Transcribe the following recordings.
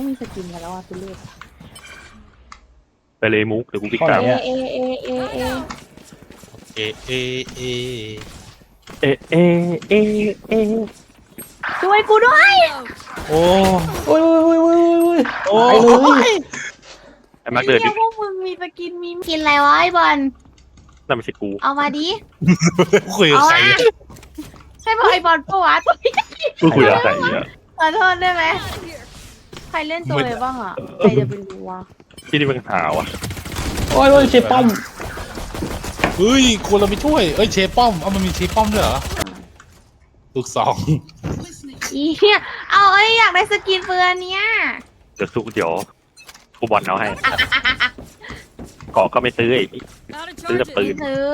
ต้องมีสกินกันแล้วอะคุณเลือกไปเลยมุกเดี๋ยวกูพิกข้อตาไหเอนเอเอเอเอเอเอเอเอะเอเอเอช่วยกูด้วย โอ้โอ้ยโอ้ยโอ้ยโอ้ยโอ้ตายเลยไอ้มาร์คเดินดิเนี่ยพวกมึงมีสกินมีกินอะไรวะไอ้บอลนั่นไม่ใช่กูเอามาดิคุยกับเอาใครมาใช่ป่ะไอ้บอลปะวะ กูคุยกับใครเนี่ยขอโทษได้ไหม ใครเล่นตัวอะไรบ้างอะ ใครจะไปรู้วะที่นี่มันหาวอะโอ้ยโอ้ยเชฟป้อมเฮ้ยควรเราไปช่วยเอ้ยเชฟป้อมเอามันมีเชฟป้อมด้วยเหรอลูกสองอีเหี้ยเอาเอ้ยอยากได้สกินเฟือนเนี้ยเดี๋ยวสู้เดี๋ยวกูบอลเอาให้เกาะก็ไม่ซื้อไอ้ซื้อแต่ปืนซื้อ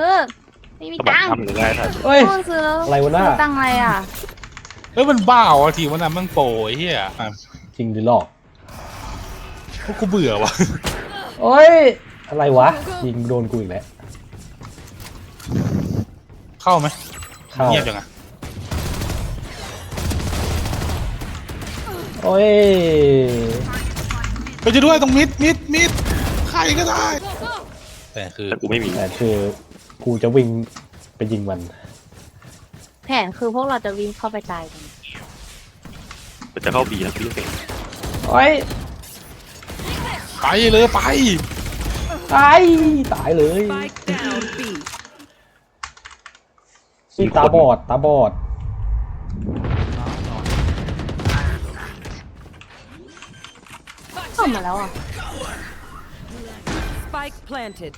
ไม่มีก็บอกตังค์ทำหนึ่งได้ท่านเฮ้ย ต้องซื้ออะไรวะหน้าซื้อตังค์อะไรอะเฮ้ยมันบ้าอะทีวันนั้นมันโปรไอ้เหี้ยอะ จริงหรือหลอกพวกกูเบื่อว่ะโอ้ย อะไรวะ ยิงโดนกูอีกแล้ว เข้าไหมเข้า เงียบจังอะโอ้ย ไปจะด้วยตรงมิดมิดมิดใครก็ได้ แต่คือแต่กูไม่มีแต่คือกูจะวิ่งไปยิงมัน แผนคือพวกเราจะวิ่งเข้าไปตายกันมัน จะเข้าบีแล้วพี่เองโอ้ยไปเลยไป ตายตายเลย Spike down B. นี่ตาบอดตาบอด เข้ามาแล้วอะ Spike planted.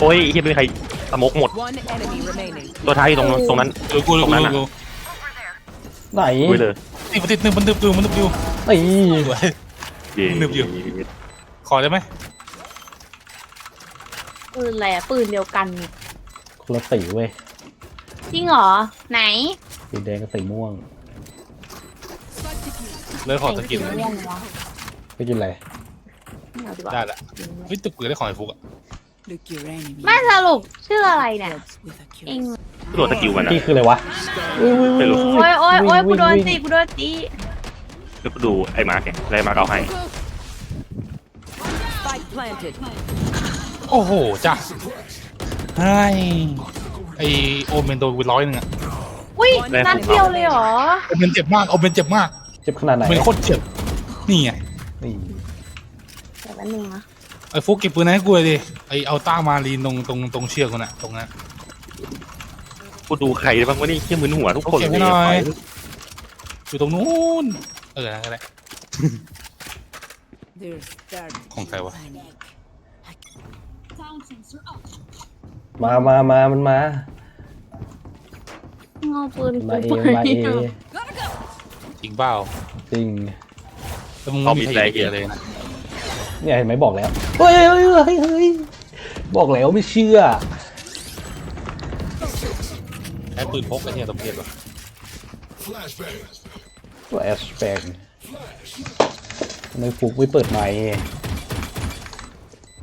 โอ้ยเฮียไม่มีใครสมกหมด One enemy remaining. ตัวท้ายอยู่ตรงตรงนั้นดูกูดูตรงกูนั้นดูอะกู ไหนคุยเลยนี่มันติดหนึ่งมันดึบอยู่มันดึบอยู่นี่สวย เย่นึบอยู่ ขอได้ไหมปืนอะไรอะปืนเดียวกันนี่คนละสีเว้ยจริงเหรอ ไหนสีแดงกับสีม่วงเลยขอสกินไหสีม่วงวะไปกินอะไรไม่เอาดีกว่าได้ละเฮ้ยตึกปืนได้ของไอ้ฟุกอะ Look your enemy. ไม่สรุปชื่ออะไรเนี่ย Heads with a เอง cure. ตัวสกิลมันอะพี่คืออะไรวะไม่รู้ โอ้ยโอ้ยโอ้ยกูโดนตีกูโดนตีแล้วก็ดูไอ้มาร์กเนี่ยไอ้มาร์กเอาให้ Spike planted. โอ้โหจ้ะไอ้ไอโอเมนโดนไปร้อยหนึ่งอะอุ้ยแรง นัดเดียวเลยเหรอโอเมนเจ็บมากโอเมนเจ็บมากเจ็บขนาดไหนโอเมนโคตรเจ็บนี่ไงนี่เดี๋ยวแป๊บนึงนะไอ้ฟุกเก็บปืนให้กูเลยดิไอเอาต้ามารีนตรงตรงตรงเชือกคนน่ะตรงนั้น กูดูใครได้บ้างวะนี่เฮียมึนหัวทุกคนโอเคเลยหน่อยไปอยู่ตรงนู้นเออนั่นก็ได้ They're starting ของใครวะ panic. มามามามันมาเอาปืนมากูเอไปมาเอจริงเปล่าจริง แล้วมึงไม่มีใครเกียเลยนะเนี่ยเห็นไหมบอกแล้ว เฮ้ยเฮ้ยเฮ้ยเฮ้ยบอกแล้วไม่เชื่อใช้ปืนพกไอ้เนี่ยตำเพียบวะตัวแอสแปงในฟุกไม่เปิดไมค์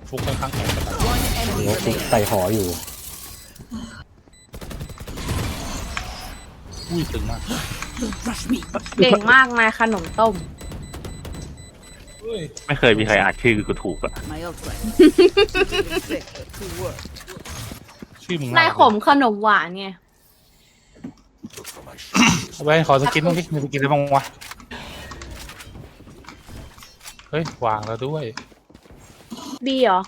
ฟุกค่อนข้างแข็งกระตัน One หรือ enemy ว่าฟุก remaining. ใส่หออยู่ อุ้ยตึงมากเก่งมากนายขนมต้มเฮ้ยไม่เคยมีใครอ่านชื่อกูถูกอะ My ultimate. Effective to work. ชื่อมึงนายขมขนมหวานไง เอาไปขอสกินบ้างดิมีสกินอะไรบ้างวะ เฮ้ย วางแล้วด้วย บีเหรอ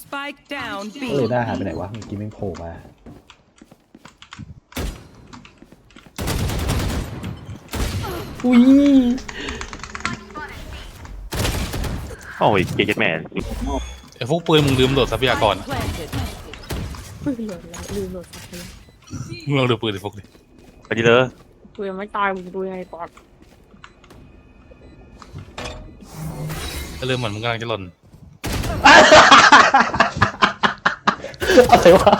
Spike down ก็เลย B. หน้าหายไปไหนวะเมื่อกี้แม่งโผล่มาอุ้ยโอ้ยเจ๊เจ็ดแม่ไอ้ฟุกปืนมึงลืมโหลดทรัพยากร Spike planted. ปืนโหลดแล้วลืมโหลดสักที มึงลองดูปืนไอ้ฟุกดิไปดิเลยกูยังไม่ตายมึงดูยังไงก่อนจะเริ่มเหมือนมึงกำลังจะหล่นอะไรวะ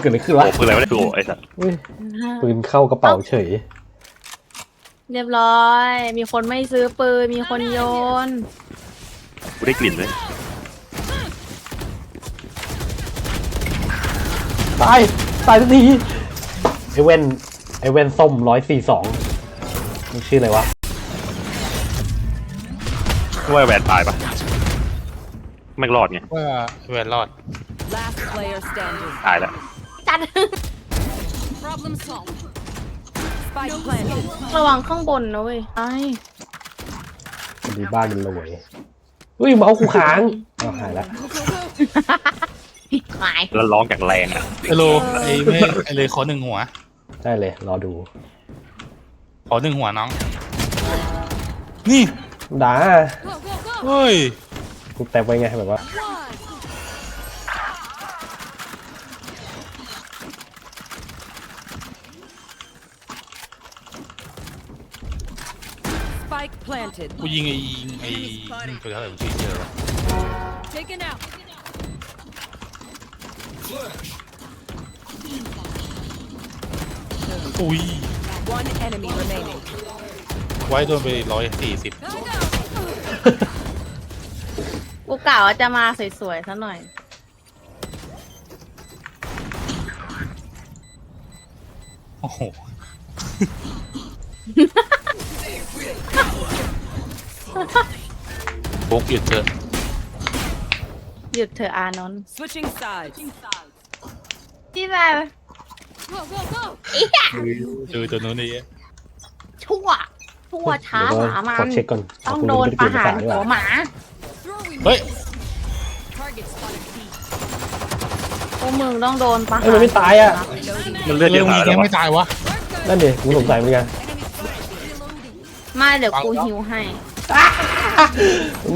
เกิดอะไรขึ้นโอ้วะปืนอะไรไม่ได้ดูไอ้สัสเฮ้ยปืนเข้ากระเป๋าเฉย เรียบร้อย มีคนไม่ซื้อปืน มีคนโยน กูได้กลิ่นเลยตาย ตายทันทีไอเว่นไอเว่นส้มร้อยสี่สองมันชื่ออะไรวะว่าแหวนตายปะไม่รอดไงว่าแวนรอด Last player standing. ตายแล้วจัด Spike planted. ระวังข้างบนนะเว้ยไอ้ดีบ้านมันรวยเฮ้ยเมาส์กูค้างเอาหายแล้วหมายแล้วร้องอย่างแรงอะไอโลไอไม่ไอเลยขอหนึ่งหัว ได้เลย รอดูขอหนึ่งหัวน้อง นี่ด่าเฮ้ยกูแตะไว้ไงแบบว่า Spike planted. กูยิงไอยิงไอยิงตัวเท่าไหร่กูชื่อเจอวะ Taken out. อุ้ย One enemy remaining. ไว้โดนไปร้อยสี่สิบกูกล่าวว่าจะมาสวยๆซะหน่อย โอ้โหโบกหยุดเถอะหยุดเถอะอานนท์ Switching sides. พี่แบบอีอะดูตัวนู้นนี่ชั่ว ชั่วช้าเดี๋ยวหมามัขอนเช็คก่อนต้องกูโดนไม่ประได้เปลี่ยนภาษาดีกหารหัวว่าหมาเฮ้ยพวกมึงต้องโดนประหารเอ้ยมันไม่ตายอะมันเลือดเยเรื่ออะงขนานี้ดนั้นยังวะไม่ตายวะนั่นดิกูสงสัยเหมือนกันมาเดี๋ยวกูหิวให้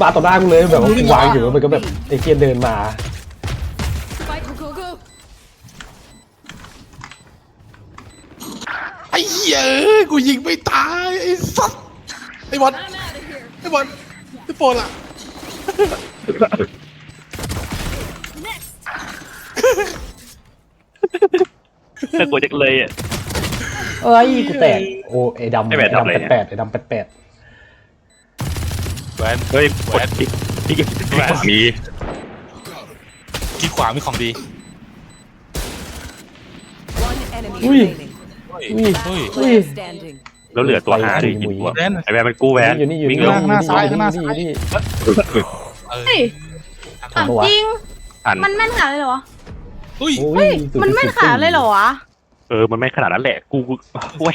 มาต่อหน้ากูเลยแบบว่ากูวางอยู่แล้วมันก็แบบไอ้เกียเดินมาไอ้ เหี้ยเอ้ยกูยิงไม่ตายไอ้สัสไอ้บอลไอ้บอลไอ้โปรล่ะน่ากลัวจังเลยอะ เอ้ยกูแตกโอ้ไอ้ดำไอ้แบไอ้บทำอะไรดำเนี่ย แปดๆไอ้ดำแปดแหวนเฮ้ยกดที่ที่ที่ขวามีที่ขวามีของดี One enemy Ui. remaining. เฮ้ยอุ้ยเฮ้ยอุ้ย Player standing. แล้วเหลือตัวหาดิกินตัวแวนไอแวนมันกู้แวนอยู่นี่อยู่วิ่นี่งอยู่เร็วนี่หน้าซ้ายอยู่หน้านี่ซ้ายอยู่นี่เออเฮ้ยถามปะวะจริงอันมันแม่นขนาดเลยเหรอวะอุ้ยโอ้เฮ้ยยมันแม่นขนาดเลยเหรอวะเออมันไม่ขนาดนั้นแหละกูกูโอ้ย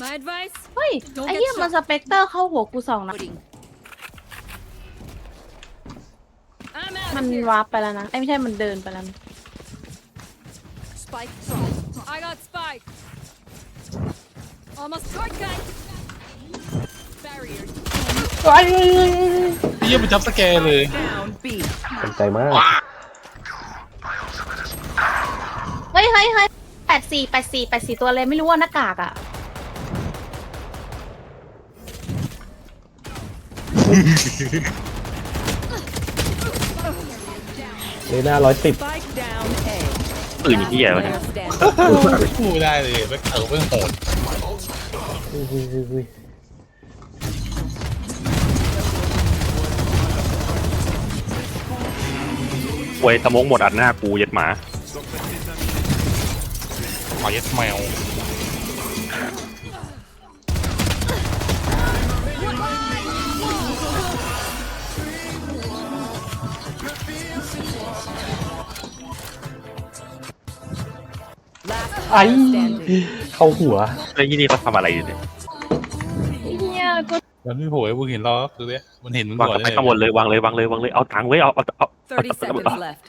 My advice? เฮ้ย ไอ้เหี้ยมันสเปกเตอร์เข้าหัวกูสองนะ I'm มัน out of here. วาร์ปไปแล้วนะไอ้ยไม่ใช่มันเดินไปแล้วนะ Spike drop. I got spike. Almost short cut. Barrier. ไอ้เอ้ยเอ้ยเอ้ยไอ้เหี้ยมันจับสแกร์เลย Down B. ตกใจมาก เฮ้ยเฮ้ยเฮ้ยแปดสี่แปดสี่แปดสี่ตัวเลยไม่รู้ว่าหน้ากากอะ เลยหน้าร้อยสิบ Spike down A. ปืนอย่างที่ใหญ่ Player วะเนี่ย standing. พูดไม่ได้เลยไม่เออไม่โหดอุ้ยอุ้ยอุ้ยอุ้ยเว้ยสมองหมดอัดหน้ากูเย็ดหมาหมาเย็ดแมว ไอ้ player standing. เข้าหัวไอ้ยี่นี่เขาทำอะไรอยู่เนี่ยเฮียกูมันไม่โผล่ให้มึงเห็นหรอกคือเนี้ยมันเห็นมึงวางก่อนกลับไปข้างบนเลยวางเลยวางเลยวางเลยเอาตังค์ไว้เอาเอาเอา30 seconds left.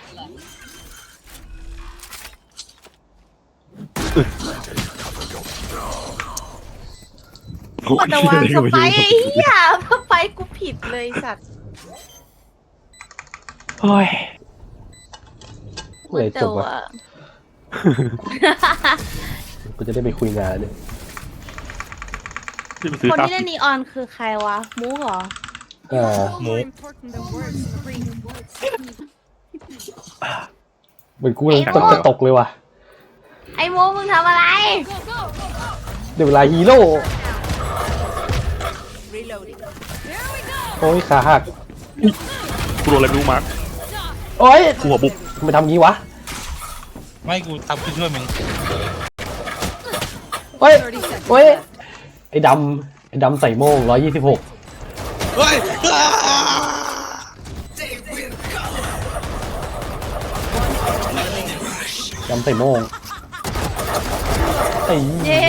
กดแต่วางสไปร์ไอ้เหี้ยสไปร์กูผิดเลยสัตว์โอ้ย เลยจบวะอะ กูจะได้ไปคุยงานเนี่ยที่ไปซื้อคนข้าวที่เล่นนีออนคือใครวะมูเหรออ่า More important than words. Three words. เหมือนกูกำลังตกจะตกเลยว่ะไอ้มูมึงทำอะไร Go, go. เดี๋ยวเวลาฮีโร่ Reloading. There we go. โอ้ยขาหัก กูโดนอะไรไม่รู้มาโอ้ยกูหัวบุบ ทำไมทำงี้วะ ไม่กูทำขึ้นช่วยมึงโอ้ย30 seconds Oi. left. ไอ้ดำไอ้ดำใส่โม่งร้อยยี่สิบหกเฮ้ยอ่าจำใส่โมงไอ้เย้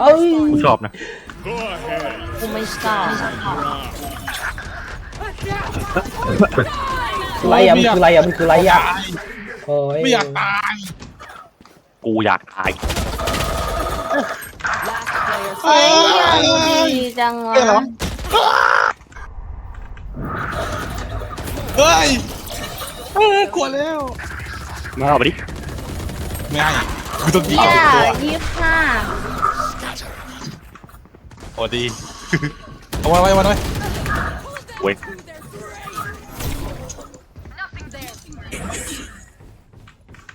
เอ้ยกูชอบนะกูไม่ชอบคืออะไรอะมันคืออะไรอะมันคืออะไรอะ โอ้ยไม่อยากตายกูอยากตาย เฮ้ยดูดีจังวะเฮ้ยเฮ้ยกลัวแล้วมาเอาไปดิไม่ให้กูต้องยิงเหี้ยตัวยี่สิบห้าโอ้ดีเอาไว้ไว้ไว้ไว้เว้ย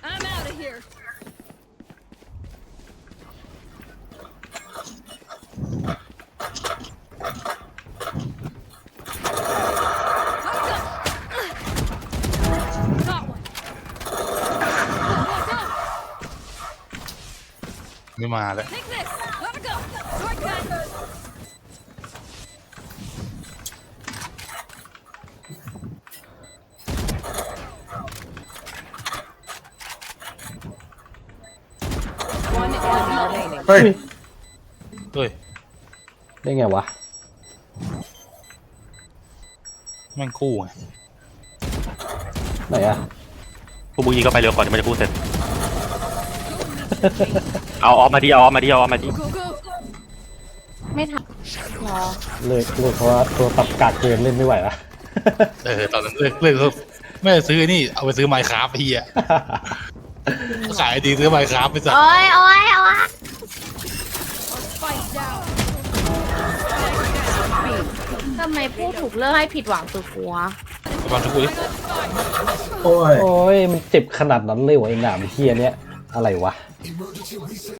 I'm out of here. Got one. Go, go. ไม่มาแล้ว Take this. Gotta go. Shortcut. One enemy remaining. เฮ้ย เฮ้ยได้ไงวะ แม่งคู่ไงไหนอะพวกมึงยิงก็ไปเร็วก่อนที่มันจะพูดเสร็จ เอาออกมาดิเอาออกมาดิเอาออกมาดิ Go, go. ไม่ทันรอเลยเลยเพราะว่าตัวตับกาดเกินเล่นไม่ไหวละเออตอนนั้นเลิกเลิกเลิกไม่ได้ซื้อไอ้นี่เอาไปซื้อไมค์คราฟเฮียขายดีซื้อไมค์คราฟไปสักโอ้ยโอ้ยโอ้ย Fight down. ทำไมพูดถูกเลือกให้ผิดหวังสุดหัวบอลทุกคนโอ้ยมันเจ็บขนาดนั้นเลยเหรอไอ้หนามเฮียเนี้ยอะไรวะ Emergency reset.